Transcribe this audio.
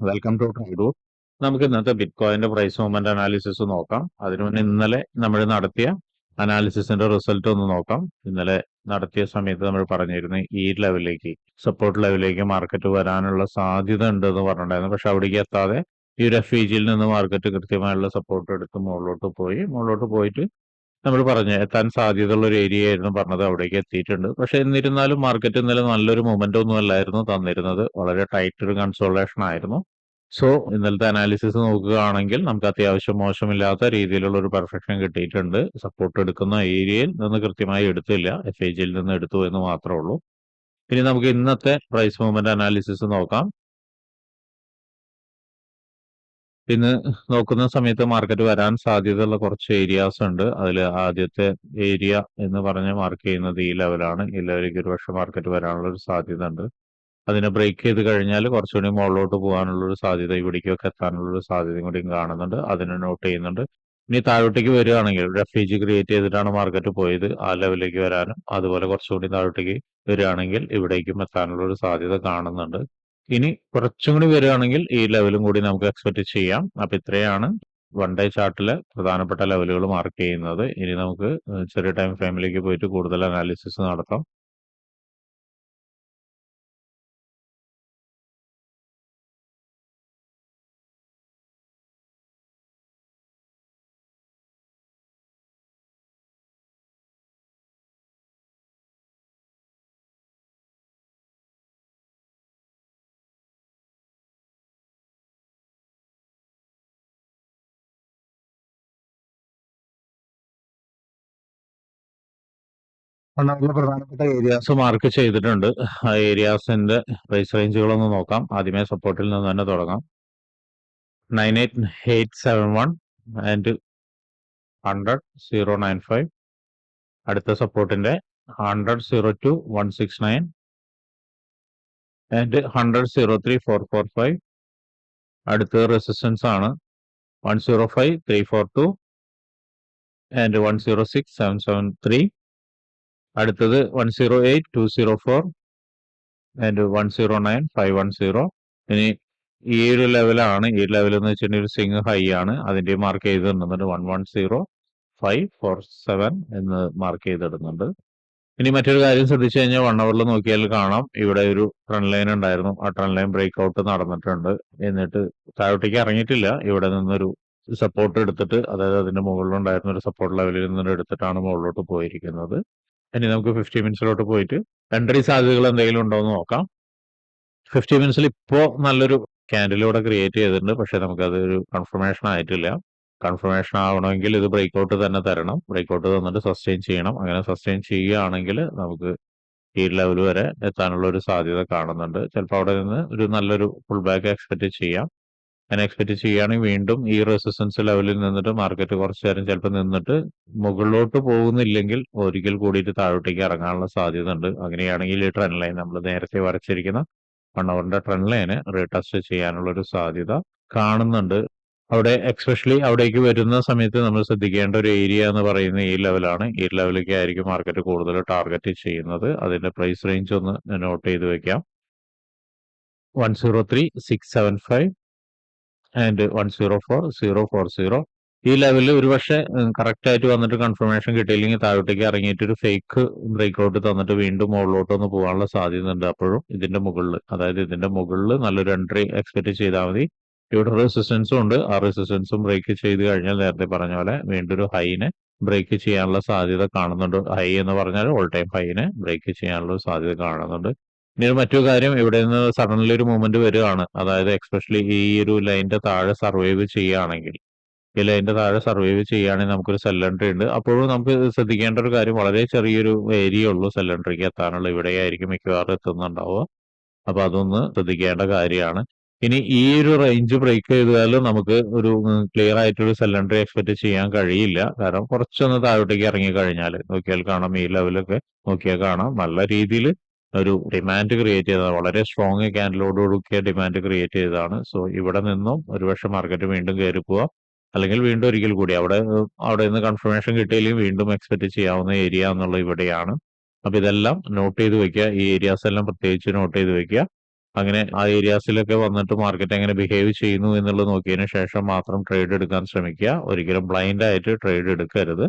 Welcome to ട്രൈഡൂർ നമുക്ക് ഇന്നത്തെ ബിറ്റ് കോയിന്റെ പ്രൈസ് മൂവ്മെന്റ് അനാലിസിസ് നോക്കാം. അതിനു മുന്നേ ഇന്നലെ നമ്മൾ നടത്തിയ അനാലിസിസിന്റെ റിസൾട്ട് ഒന്ന് നോക്കാം. ഇന്നലെ നടത്തിയ സമയത്ത് നമ്മൾ പറഞ്ഞിരുന്നു ഈ ലെവലിലേക്ക് സപ്പോർട്ട് ലെവലിലേക്ക് മാർക്കറ്റ് വരാനുള്ള സാധ്യത ഉണ്ട് എന്ന് പറഞ്ഞിട്ടുണ്ടായിരുന്നു. പക്ഷെ അവിടേക്ക് എത്താതെ ഈ ഒരു എഫ് ജിയിൽ നിന്ന് മാർക്കറ്റ് കൃത്യമായുള്ള സപ്പോർട്ട് എടുത്ത് മുകളിലോട്ട് പോയി. മുകളിലോട്ട് പോയിട്ട് നമ്മൾ പറഞ്ഞു എത്താൻ സാധ്യതയുള്ള ഒരു ഏരിയ ആയിരുന്നു പറഞ്ഞത് അവിടേക്ക് എത്തിയിട്ടുണ്ട്. പക്ഷെ എന്നിരുന്നാലും മാർക്കറ്റ് ഇന്നലെ നല്ലൊരു മൊമെന്റ് ഒന്നും അല്ലായിരുന്നു തന്നിരുന്നത്. വളരെ ടൈറ്റ് ഒരു കൺസോളേഷൻ ആയിരുന്നു. സോ ഇന്നലത്തെ അനാലിസിസ് നോക്കുകയാണെങ്കിൽ നമുക്ക് അത്യാവശ്യം മോശമില്ലാത്ത രീതിയിലുള്ള ഒരു പെർഫെക്ഷൻ കിട്ടിയിട്ടുണ്ട്. സപ്പോർട്ട് എടുക്കുന്ന ഏരിയയിൽ നിന്ന് കൃത്യമായി എടുത്തില്ല. എഫ് ഐ ജിയിൽ നിന്ന് എടുത്തു എന്ന് മാത്രമേ ഉള്ളൂ. ഇനി നമുക്ക് ഇന്നത്തെ പ്രൈസ് മൂവ്മെന്റ് അനാലിസിസ് നോക്കാം. ഇന്ന് നോക്കുന്ന സമയത്ത് മാർക്കറ്റ് വരാൻ സാധ്യതയുള്ള കുറച്ച് ഏരിയാസ് ഉണ്ട്. അതിൽ ആദ്യത്തെ ഏരിയ എന്ന് പറഞ്ഞ് മാർക്ക് ചെയ്യുന്നത് ഈ ലെവലാണ് ഈ ലെവലിലേക്ക് ഒരു പക്ഷേ മാർക്കറ്റ് വരാനുള്ള ഒരു സാധ്യത ഉണ്ട്. അതിനെ ബ്രേക്ക് ചെയ്ത് കഴിഞ്ഞാൽ കുറച്ചുകൂടി മുകളിലോട്ട് പോകാനുള്ള ഒരു സാധ്യത ഇവിടേക്കൊക്കെ എത്താനുള്ള ഒരു സാധ്യതയും കൂടി കാണുന്നുണ്ട്. അതിനെ നോട്ട് ചെയ്യുന്നുണ്ട്. ഇനി താഴോട്ടേക്ക് വരികയാണെങ്കിൽ റെഫ്യൂജി ക്രിയേറ്റ് ചെയ്തിട്ടാണ് മാർക്കറ്റ് പോയത് ആ ലെവലിലേക്ക് വരാനും. അതുപോലെ കുറച്ചുകൂടി താഴോട്ടേക്ക് വരികയാണെങ്കിൽ ഇവിടേക്കും എത്താനുള്ള ഒരു സാധ്യത കാണുന്നുണ്ട്. ഇനി കുറച്ചും കൂടി വരികയാണെങ്കിൽ ഈ ലെവലും കൂടി നമുക്ക് എക്സ്പെക്ട് ചെയ്യാം. അപ്പൊ ഇത്രയാണ് വൺ ഡേ ചാർട്ടിലെ പ്രധാനപ്പെട്ട ലെവലുകൾ മാർക്ക് ചെയ്യുന്നത്. ഇനി നമുക്ക് ചെറിയ ടൈം ഫ്രെയിമിലേക്ക് പോയിട്ട് കൂടുതൽ അനാലിസിസ് നടത്താം. നമ്മുടെ പ്രധാനപ്പെട്ട ഏരിയാസ് മാർക്ക് ചെയ്തിട്ടുണ്ട്. ആ ഏരിയാസിന്റെ പ്രൈസ് റേഞ്ചുകളൊന്ന് നോക്കാം. ആദ്യമേ സപ്പോർട്ടിൽ നിന്ന് തന്നെ തുടങ്ങാം. Nine eight eight seven one and hundred zero nine five അടുത്ത സപ്പോർട്ടിന്റെ hundred zero two one six nine and hundred zero three four four five അടുത്ത റെസിസ്റ്റൻസ് ആണ്. One zero five three four two and one zero six seven seven three അടുത്തത് one zero eight two zero four and one zero nine five one zero ഇനി ഈ ഒരു ലെവലാണ് ഈ level എന്ന് വെച്ചിട്ടുണ്ടെങ്കിൽ ഒരു സിംഗ് ഹൈ ആണ്. അതിന്റെ mark ചെയ്തിടുന്നുണ്ട്. One one zero five four seven എന്ന് മാർക്ക് ചെയ്തിടുന്നുണ്ട്. ഇനി മറ്റൊരു കാര്യം ശ്രദ്ധിച്ചു കഴിഞ്ഞാൽ വൺ അവറിൽ നോക്കിയാൽ കാണാം. ഇവിടെ ഒരു ട്രെൻഡ് ലൈൻ ഉണ്ടായിരുന്നു. ആ ട്രെൻഡ് ലൈൻ ബ്രേക്ക് ഔട്ട് നടന്നിട്ടുണ്ട്. എന്നിട്ട് താഴോട്ടേക്ക് ഇറങ്ങിയിട്ടില്ല. ഇവിടെ നിന്നൊരു സപ്പോർട്ട് എടുത്തിട്ട് അതായത് അതിന്റെ മുകളിലുണ്ടായിരുന്ന ഒരു സപ്പോർട്ട് ലെവലിൽ നിന്ന് എടുത്തിട്ടാണ് മുകളിലോട്ട് പോയിരിക്കുന്നത്. ഇനി നമുക്ക് ഫിഫ്റ്റി മിനിറ്റ്സിലോട്ട് പോയിട്ട് എൻട്രി സാധ്യതകൾ എന്തെങ്കിലും ഉണ്ടോ എന്ന് നോക്കാം. ഫിഫ്റ്റി മിനിറ്റ്സിൽ ഇപ്പോൾ നല്ലൊരു ക്യാൻഡിലൂടെ ക്രിയേറ്റ് ചെയ്തിട്ടുണ്ട്. പക്ഷേ നമുക്കത് ഒരു കൺഫർമേഷൻ ആയിട്ടില്ല. കൺഫർമേഷൻ ആവണമെങ്കിൽ ഇത് ബ്രേക്ക് ഔട്ട് തന്നെ തരണം. ബ്രേക്ക് ഔട്ട് തന്നിട്ട് സസ്റ്റെയിൻ ചെയ്യണം. അങ്ങനെ സസ്റ്റെയിൻ ചെയ്യുകയാണെങ്കിൽ നമുക്ക് ഈ ലെവൽ വരെ എത്താനുള്ള ഒരു സാധ്യത കാണുന്നുണ്ട്. ചിലപ്പോൾ അവിടെ നിന്ന് ഒരു നല്ലൊരു ഫുൾ ബാക്ക് എക്സ്പെക്ട് ചെയ്യാം. അങ്ങനെ എക്സ്പെക്ട് ചെയ്യുകയാണെങ്കിൽ വീണ്ടും ഈ റെസിസ്റ്റൻസ് ലെവലിൽ നിന്നിട്ട് മാർക്കറ്റ് കുറച്ച് നേരം ചിലപ്പോൾ നിന്നിട്ട് മുകളിലോട്ട് പോകുന്നില്ലെങ്കിൽ ഒരിക്കൽ കൂടിയിട്ട് താഴോട്ടേക്ക് ഇറങ്ങാനുള്ള സാധ്യത ഉണ്ട് അങ്ങനെയാണെങ്കിൽ ഈ ട്രെൻഡ് ലൈൻ നമ്മൾ നേരത്തെ വരച്ചിരിക്കുന്ന വൺ അവറിന്റെ ട്രെൻഡ് ലൈന് റീടെസ്റ്റ് ചെയ്യാനുള്ള ഒരു സാധ്യത കാണുന്നുണ്ട്. അവിടെ എക്സ്പെഷ്യലി അവിടേക്ക് വരുന്ന സമയത്ത് നമ്മൾ ശ്രദ്ധിക്കേണ്ട ഒരു ഏരിയ എന്ന് പറയുന്ന ഈ ലെവലാണ് ഈ ലെവലിലേക്ക് ആയിരിക്കും മാർക്കറ്റ് കൂടുതൽ ടാർഗറ്റ് ചെയ്യുന്നത്. അതിന്റെ പ്രൈസ് റേഞ്ച് ഒന്ന് നോട്ട് ചെയ്ത് വെക്കാം. One zero three six seven five and one zero four zero four zero ഈ ലെവലിൽ ഒരുപക്ഷെ കറക്റ്റ് ആയിട്ട് വന്നിട്ട് കൺഫർമേഷൻ കിട്ടിയില്ലെങ്കിൽ താഴോട്ടേക്ക് ഇറങ്ങിയിട്ട് ഒരു ഫേക്ക് ബ്രേക്ക് ഔട്ട് തന്നിട്ട് വീണ്ടും മുകളിലോട്ട് ഒന്ന് പോകാനുള്ള സാധ്യത ഉണ്ട് അപ്പോഴും ഇതിന്റെ മുകളിൽ അതായത് ഇതിന്റെ മുകളിൽ നല്ലൊരു എൻട്രി എക്സ്പെക്ട് ചെയ്താൽ മതി. ഇവിടെ റെസിസ്റ്റൻസും ഉണ്ട്. ആ റെസിസ്റ്റൻസും ബ്രേക്ക് ചെയ്ത് കഴിഞ്ഞാൽ നേരത്തെ പറഞ്ഞ പോലെ വീണ്ടും ഒരു ഹൈനെ ബ്രേക്ക് ചെയ്യാനുള്ള സാധ്യത കാണുന്നുണ്ട്. ഹൈ എന്ന് പറഞ്ഞാൽ ഓൾ ടൈം ഹൈനെ ബ്രേക്ക് ചെയ്യാനുള്ള സാധ്യത കാണുന്നുണ്ട്. ഇനി മറ്റൊരു കാര്യം ഇവിടെ നിന്ന് സഡൻലി ഒരു മൂവ്മെന്റ് വരികയാണ്. അതായത് എക്സ്പെഷ്യലി ഈ ഒരു ലൈനിന്റെ താഴെ സർവൈവ് ചെയ്യുകയാണെങ്കിൽ. ഈ ലൈനിന്റെ താഴെ സർവൈവ് ചെയ്യുകയാണെങ്കിൽ നമുക്കൊരു സെല്ലൻട്രി ഉണ്ട്. അപ്പോഴും നമുക്ക് ശ്രദ്ധിക്കേണ്ട ഒരു കാര്യം വളരെ ചെറിയൊരു ഏരിയ ഉള്ളൂ സെലണ്ടറിക്ക് എത്താനുള്ള. ഇവിടെയായിരിക്കും മിക്കവാറും എത്തുന്നുണ്ടാവുക. അപ്പൊ അതൊന്ന് ശ്രദ്ധിക്കേണ്ട കാര്യമാണ്. ഇനി ഈ ഒരു റേഞ്ച് ബ്രേക്ക് ചെയ്താൽ നമുക്ക് ഒരു ക്ലിയർ ആയിട്ടൊരു സെലണ്ടറി എക്സ്പെക്ട് ചെയ്യാൻ കഴിയില്ല. കാരണം കുറച്ചൊന്ന് താഴോട്ടേക്ക് ഇറങ്ങി കഴിഞ്ഞാൽ നോക്കിയാൽ കാണാം ഈ ലെവലൊക്കെ നോക്കിയാൽ കാണാം. നല്ല രീതിയിൽ ഒരു ഡിമാൻഡ് ക്രിയേറ്റ് ചെയ്തതാണ് വളരെ സ്ട്രോങ് ക്യാൻഡലോടുകൂടിയ ഡിമാൻഡ് ക്രിയേറ്റ് ചെയ്തതാണ്. സോ ഇവിടെ നിന്നും ഒരുപക്ഷെ മാർക്കറ്റ് വീണ്ടും കയറി പോവാം. അല്ലെങ്കിൽ വീണ്ടും ഒരിക്കൽ കൂടി അവിടെ അവിടെ നിന്ന് കൺഫർമേഷൻ കിട്ടിയില്ലെങ്കിൽ വീണ്ടും എക്സ്പെക്ട് ചെയ്യാവുന്ന ഏരിയ എന്നുള്ളത് ഇവിടെയാണ്. അപ്പൊ ഇതെല്ലാം നോട്ട് ചെയ്ത് വെക്കുക. ഈ ഏരിയാസ് എല്ലാം പ്രത്യേകിച്ച് നോട്ട് ചെയ്ത് വെക്കുക. അങ്ങനെ ആ ഏരിയാസിലൊക്കെ വന്നിട്ട് മാർക്കറ്റ് എങ്ങനെ ബിഹേവ് ചെയ്യുന്നു എന്നുള്ളത് നോക്കിയതിന് ശേഷം മാത്രം ട്രേഡ് എടുക്കാൻ ശ്രമിക്കുക. ഒരിക്കലും ബ്ലൈൻഡ് ആയിട്ട് ട്രേഡ് എടുക്കരുത്.